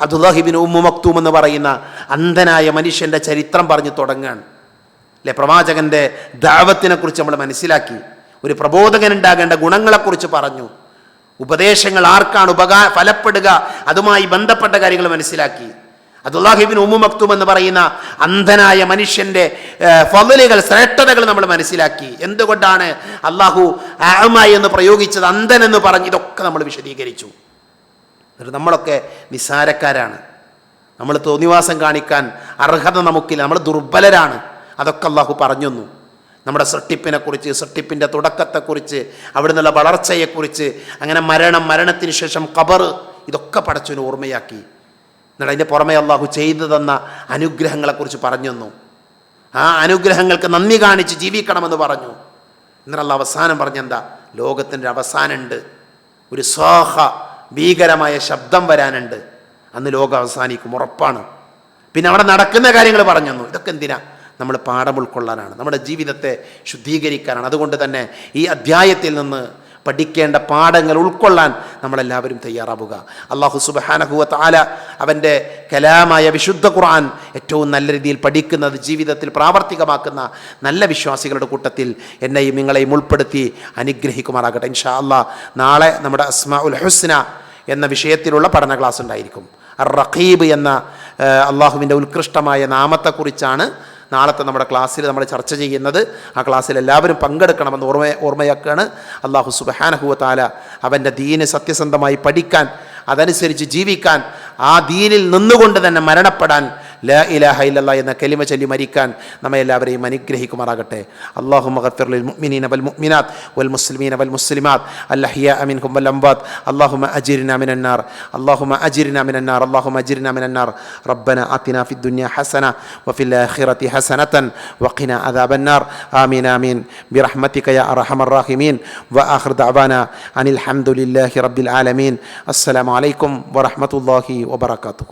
S2: അബ്ദുല്ലാഹിബിൻ ഉമ്മു മക്തൂം എന്ന് പറയുന്ന അന്ധനായ മനുഷ്യന്റെ ചരിത്രം പറഞ്ഞു തുടങ്ങുകയാണ്. അല്ലെ? പ്രവാചകന്റെ ദാവത്തിനെക്കുറിച്ച് നമ്മൾ മനസ്സിലാക്കി. ഒരു പ്രബോധകൻ ഉണ്ടാകേണ്ട ഗുണങ്ങളെക്കുറിച്ച് പറഞ്ഞു. ഉപദേശങ്ങൾ ആർക്കാണ് ഉപകാ ഫലപ്പെടുക? അതുമായി ബന്ധപ്പെട്ട കാര്യങ്ങൾ മനസ്സിലാക്കി. അബ്ദുല്ലാഹിബിൻ ഉമ്മു മക്തൂം എന്ന് പറയുന്ന അന്ധനായ മനുഷ്യന്റെ ഫലലുകൾ ശ്രേഷ്ഠതകൾ നമ്മൾ മനസ്സിലാക്കി. എന്തുകൊണ്ടാണ് അള്ളാഹു ആമായി എന്ന് പ്രയോഗിച്ചത് അന്ധൻ എന്ന് പറഞ്ഞ് ഇതൊക്കെ നമ്മൾ വിശദീകരിച്ചു. എന്നിട്ട് നമ്മളൊക്കെ നിസ്സാരക്കാരാണ്. നമ്മൾ തോന്നിവാസം കാണിക്കാൻ അർഹത നമുക്കില്ല. നമ്മൾ ദുർബലരാണ്. അതൊക്കെ അള്ളാഹു പറഞ്ഞു തന്നു നമ്മുടെ സൃഷ്ടിപ്പിനെക്കുറിച്ച് സൃഷ്ടിപ്പിന്റെ തുടക്കത്തെക്കുറിച്ച് അവിടെ നിന്നുള്ള വളർച്ചയെക്കുറിച്ച് അങ്ങനെ മരണം മരണത്തിന് ശേഷം കബർ ഇതൊക്കെ പടച്ചവന് ഓർമ്മയാക്കി. എന്നിട്ട് അതിന്റെ പുറമെ അള്ളാഹു ചെയ്തു തന്ന അനുഗ്രഹങ്ങളെക്കുറിച്ച് പറഞ്ഞു തന്നു. ആ അനുഗ്രഹങ്ങൾക്ക് നന്ദി കാണിച്ച് ജീവിക്കണമെന്ന് പറഞ്ഞു. എന്നിട്ടുള്ള അവസാനം പറഞ്ഞെന്താ? ലോകത്തിന്റെ അവസാനമുണ്ട്. ഒരു സ്വാഹ ഭീകരമായ ശബ്ദം വരാനുണ്ട്. അന്ന് ലോകം അവസാനിക്കും ഉറപ്പാണ്. പിന്നെ അവിടെ നടക്കുന്ന കാര്യങ്ങൾ പറഞ്ഞു ഇതൊക്കെ എന്തിനാ? നമ്മൾ പാഠം ഉൾക്കൊള്ളാനാണ്. നമ്മുടെ ജീവിതത്തെ ശുദ്ധീകരിക്കാനാണ്. അതുകൊണ്ട് തന്നെ ഈ അധ്യായത്തിൽ നിന്ന് പഠിക്കേണ്ട പാഠങ്ങൾ ഉൾക്കൊള്ളാൻ നമ്മളെല്ലാവരും തയ്യാറാവുക. അള്ളാഹു സുബഹാനഹുവത്ത് ആല അവന്റെ കലാമായ വിശുദ്ധ ഖുർആൻ ഏറ്റവും നല്ല രീതിയിൽ പഠിക്കുന്നത് ജീവിതത്തിൽ പ്രാവർത്തികമാക്കുന്ന നല്ല വിശ്വാസികളുടെ കൂട്ടത്തിൽ എന്നെയും നിങ്ങളെയും ഉൾപ്പെടുത്തി അനുഗ്രഹിക്കുമാറാകട്ടെ. ഇൻഷാ അള്ളാഹ് നാളെ നമ്മുടെ അസ്മാ ഉൽ ഹുസ്ന എന്ന വിഷയത്തിലുള്ള പഠന ക്ലാസ് ഉണ്ടായിരിക്കും റഖീബ് എന്ന അള്ളാഹുവിന്റെ ഉത്കൃഷ്ടമായ നാമത്തെക്കുറിച്ചാണ് നാളത്തെ നമ്മുടെ ക്ലാസ്സിൽ നമ്മൾ ചർച്ച ചെയ്യുന്നത് ആ ക്ലാസ്സിൽ എല്ലാവരും പങ്കെടുക്കണമെന്ന് ഓർമ്മ ഓർമ്മയാക്കുകയാണ്. അള്ളാഹു സുബഹാനഹുവത്താല അവന്റെ ദീന് സത്യസന്ധമായി പഠിക്കാൻ അതനുസരിച്ച് ജീവിക്കാൻ ആ ദീനിൽ നിന്നുകൊണ്ട് തന്നെ മരണപ്പെടാൻ ലാ ഇലാഹ ഇല്ലല്ലാ എന്ന കലിമ ചൊല്ലി മരിക്കാൻ നമ്മെ എല്ലാവരെയും അനുഗ്രഹിക്കുമാറാകട്ടെ അള്ളാഹു മഗഫിർ ലിൽ മുഅ്മിനീന വൽ മുഅ്മിനാത്ത് വൽ മുസ്ലിമീന വൽ മുസ്ലിമാത്ത് അല്ലഹിയ മിൻഹും വൽ അംവാത്ത് اللهم أجرنا من النار اللهم أجرنا من النار اللهم أجرنا من النار ربنا آتنا في الدنيا حسنة وفي الآخرة حسنة وقنا عذاب النار آمين آمين برحمتك يا أرحم الراحمين وآخر دعوانا أن الحمد لله رب العالمين السلام عليكم ورحمة الله وبركاته